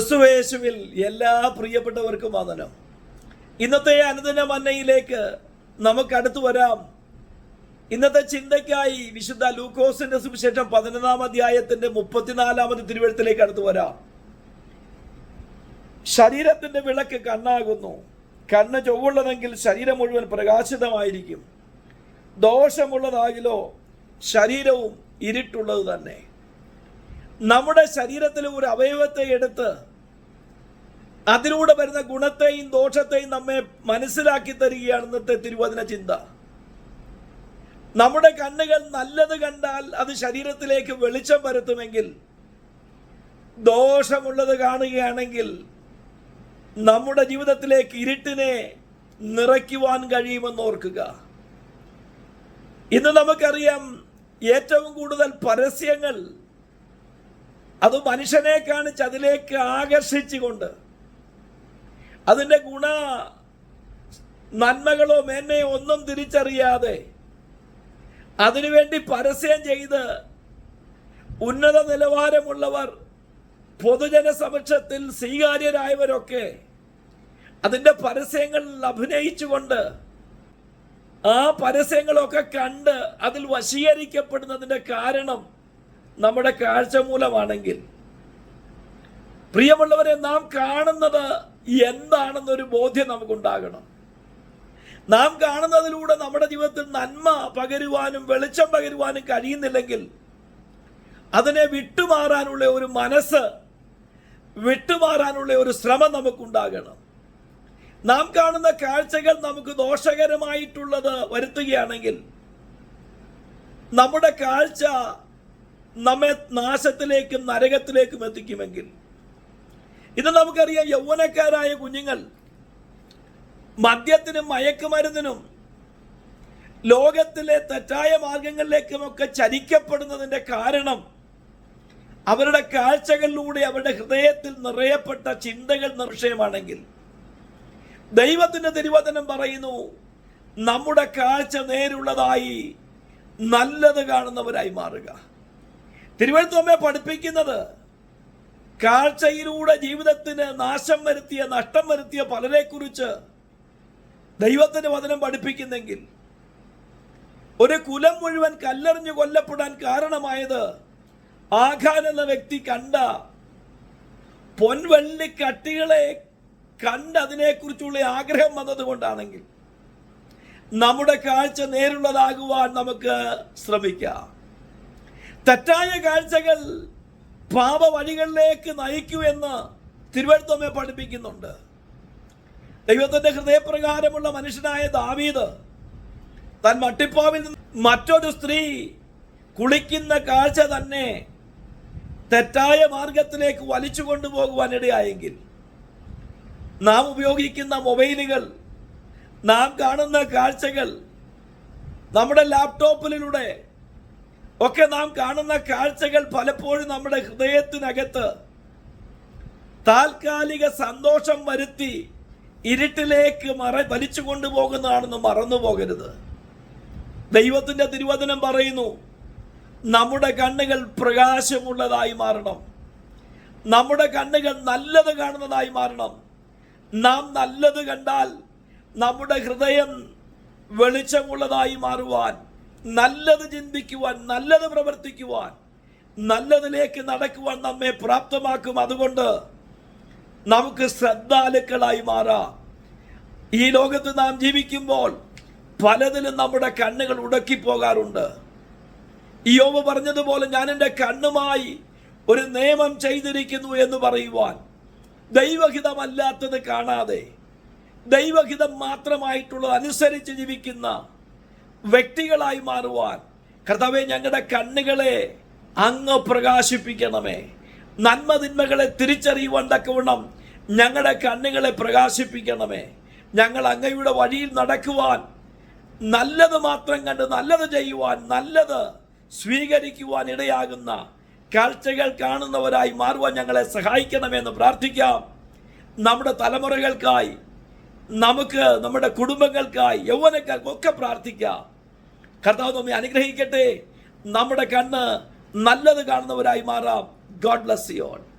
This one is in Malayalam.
ക്രിസ്തുവേശുവിൽ എല്ലാ പ്രിയപ്പെട്ടവർക്കും വന്ദനം. ഇന്നത്തെ അനുദിന മന്നയിലേക്ക് നമുക്ക് അടുത്തു വരാം. ഇന്നത്തെ ചിന്തയ്ക്കായി വിശുദ്ധ ലൂക്കോസിന്റെ സുവിശേഷം പതിനൊന്നാം അധ്യായത്തിന്റെ മുപ്പത്തിനാലാമത് തിരുവഴുത്തിലേക്ക് അടുത്തു വരാം. ശരീരത്തിന്റെ വിളക്ക് കണ്ണാകുന്നു. കണ്ണ് ചൊവ്വുള്ളതെങ്കിൽ ശരീരം മുഴുവൻ പ്രകാശിതമായിരിക്കും. ദോഷമുള്ളതാകിലോ ശരീരവും ഇരുട്ടുള്ളത് തന്നെ. നമ്മുടെ ശരീരത്തിലെ ഒരു അവയവത്തെ എടുത്ത് അതിലൂടെ വരുന്ന ഗുണത്തെയും ദോഷത്തെയും നമ്മെ മനസ്സിലാക്കി തരികയാണ് ഇന്നത്തെ തിരുവചന ചിന്ത. നമ്മുടെ കണ്ണുകൾ നല്ലത് കണ്ടാൽ അത് ശരീരത്തിലേക്ക് വെളിച്ചം വരുത്തുമെങ്കിൽ ദോഷമുള്ളത് കാണുകയാണെങ്കിൽ നമ്മുടെ ജീവിതത്തിലേക്ക് ഇരുട്ടിനെ നിറയ്ക്കുവാൻ കഴിയുമെന്ന് ഓർക്കുക. ഇന്ന് നമുക്കറിയാം ഏറ്റവും കൂടുതൽ പരസ്യങ്ങൾ അത് മനുഷ്യനെ കാണിച്ച് അതിലേക്ക് ആകർഷിച്ചുകൊണ്ട് അതിന്റെ ഗുണ നന്മകളോ മേന്മയോ ഒന്നും തിരിച്ചറിയാതെ അതിനുവേണ്ടി പരസ്യം ചെയ്ത് ഉന്നത നിലവാരമുള്ളവർ പൊതുജന സമക്ഷത്തിൽ സ്വീകാര്യരായവരൊക്കെ അതിന്റെ പരസ്യങ്ങളിൽ അഭിനയിച്ചുകൊണ്ട് ആ പരസ്യങ്ങളൊക്കെ കണ്ട് അതിൽ വശീകരിക്കപ്പെടുന്നതിന്റെ കാരണം നമ്മുടെ കാഴ്ച മൂലമാണെങ്കിൽ പ്രിയമുള്ളവരെ നാം കാണുന്നത് എന്താണെന്നൊരു ബോധ്യം നമുക്കുണ്ടാകണം. നാം കാണുന്നതിലൂടെ നമ്മുടെ ജീവിതത്തിൽ നന്മ പകരുവാനും വെളിച്ചം പകരുവാനും കഴിയുന്നില്ലെങ്കിൽ അതിനെ വിട്ടുമാറാനുള്ള ഒരു മനസ്സ് വിട്ടുമാറാനുള്ള ഒരു ശ്രമം നമുക്കുണ്ടാകണം. നാം കാണുന്ന കാഴ്ചകൾ നമുക്ക് ദോഷകരമായിട്ടുള്ളത് വരുത്തുകയാണെങ്കിൽ നമ്മുടെ കാഴ്ച നമ്മെ നാശത്തിലേക്കും നരകത്തിലേക്കും എത്തിക്കുമെങ്കിൽ ഇത് നമുക്കറിയാം യൗവനക്കാരായ കുഞ്ഞുങ്ങൾ. മദ്യത്തിനും മയക്കുമരുന്നിനും ലോകത്തിലെ തെറ്റായ മാർഗങ്ങളിലേക്കുമൊക്കെ ചലിക്കപ്പെടുന്നതിന്റെ കാരണം അവരുടെ കാഴ്ചകളിലൂടെ അവരുടെ ഹൃദയത്തിൽ നിറയപ്പെട്ട ചിന്തകൾ നിർഷയമാണെങ്കിൽ ദൈവത്തിന്റെ തിരുവചനം പറയുന്നു നമ്മുടെ കാഴ്ച നേരുള്ളതായി നല്ലത് കാണുന്നവരായി മാറുക. തിരുവഴുത്തമ്മയെ പഠിപ്പിക്കുന്നത് കാഴ്ചയിലൂടെ ജീവിതത്തിന് നാശം വരുത്തിയ നഷ്ടം വരുത്തിയ പലരെക്കുറിച്ച് ദൈവത്തിന്റെ വചനം പഠിപ്പിക്കുന്നെങ്കിൽ ഒരു കുലം മുഴുവൻ കല്ലെറിഞ്ഞു കൊല്ലപ്പെടാൻ കാരണമായത് ആഘാൻ എന്ന വ്യക്തി കണ്ട പൊൻവെള്ളി കട്ടികളെ കണ്ട് അതിനെക്കുറിച്ചുള്ള ആഗ്രഹം വന്നതുകൊണ്ടാണെങ്കിൽ നമ്മുടെ കാഴ്ച നേരുള്ളതാകുവാൻ നമുക്ക് ശ്രമിക്കാം. തെറ്റായ കാഴ്ചകൾ പാപ വഴികളിലേക്ക് നയിക്കൂ എന്ന് തിരുവഴുത്തമ്മയെ പഠിപ്പിക്കുന്നുണ്ട്. ദൈവത്തിന്റെ ഹൃദയപ്രകാരമുള്ള മനുഷ്യനായ ദാവീദ് തൻ മട്ടിപ്പാവിൽ മറ്റൊരു സ്ത്രീ കുളിക്കുന്ന കാഴ്ച തന്നെ തെറ്റായ മാർഗത്തിലേക്ക് വലിച്ചു കൊണ്ടുപോകുവാൻ ഇടയായെങ്കിൽ നാം ഉപയോഗിക്കുന്ന മൊബൈലുകൾ നാം കാണുന്ന കാഴ്ചകൾ നമ്മുടെ ലാപ്ടോപ്പിലൂടെ ഒക്കെ നാം കാണുന്ന കാഴ്ചകൾ പലപ്പോഴും നമ്മുടെ ഹൃദയത്തിനകത്ത് താൽക്കാലിക സന്തോഷം വരുത്തി ഇരുട്ടിലേക്ക് മറ വലിച്ചു കൊണ്ടുപോകുന്നതാണെന്ന് മറന്നു പോകരുത്. ദൈവത്തിന്റെ തിരുവചനം പറയുന്നു നമ്മുടെ കണ്ണുകൾ പ്രകാശമുള്ളതായി മാറണം. നമ്മുടെ കണ്ണുകൾ നല്ലത് കാണുന്നതായി മാറണം. നാം നല്ലത് കണ്ടാൽ നമ്മുടെ ഹൃദയം വെളിച്ചമുള്ളതായി മാറുവാൻ നല്ലത് ചിന്തിക്കുവാൻ നല്ലത് പ്രവർത്തിക്കുവാൻ നല്ലതിലേക്ക് നടക്കുവാൻ നമ്മെ പ്രാപ്തമാക്കും. അതുകൊണ്ട് നമുക്ക് ശ്രദ്ധാലുക്കളായി മാറാം. ഈ ലോകത്ത് നാം ജീവിക്കുമ്പോൾ പലതിലും നമ്മുടെ കണ്ണുകൾ ഉടക്കിപ്പോകാറുണ്ട്. ഇയോവ് പറഞ്ഞതുപോലെ ഞാൻ എന്റെ കണ്ണുമായി ഒരു നിയമം ചെയ്തിരിക്കുന്നു എന്ന് പറയുവാൻ. ദൈവഹിതമല്ലാത്തത് കാണാതെ ദൈവഹിതം മാത്രമായിട്ടുള്ളത് അനുസരിച്ച് ജീവിക്കുന്ന വ്യക്തികളായി മാറുവാൻ. കർത്താവെ ഞങ്ങളുടെ കണ്ണുകളെ അങ്ങ് പ്രകാശിപ്പിക്കണമേ. നന്മ തിന്മകളെ തിരിച്ചറിയുവാൻ തക്കവണ്ണം ഞങ്ങളുടെ കണ്ണുകളെ പ്രകാശിപ്പിക്കണമേ. ഞങ്ങൾ അങ്ങയുടെ വഴിയിൽ നടക്കുവാൻ നല്ലത് മാത്രം കണ്ട് നല്ലത് ചെയ്യുവാൻ നല്ലത് സ്വീകരിക്കുവാൻ ഇടയാകുന്ന കാഴ്ചകൾ കാണുന്നവരായി മാറുവാൻ ഞങ്ങളെ സഹായിക്കണമെന്ന് പ്രാർത്ഥിക്കാം. നമ്മുടെ തലമുറകൾക്കായി നമുക്ക് നമ്മുടെ കുടുംബങ്ങൾക്കായി യൗവനക്കാർക്കൊക്കെ പ്രാർത്ഥിക്കാം. കർത്താവ് നമ്മെ അനുഗ്രഹിക്കട്ടെ. നമ്മുടെ കണ്ണ് നല്ലത് കാണുന്നവരായി മാറാം. God bless you all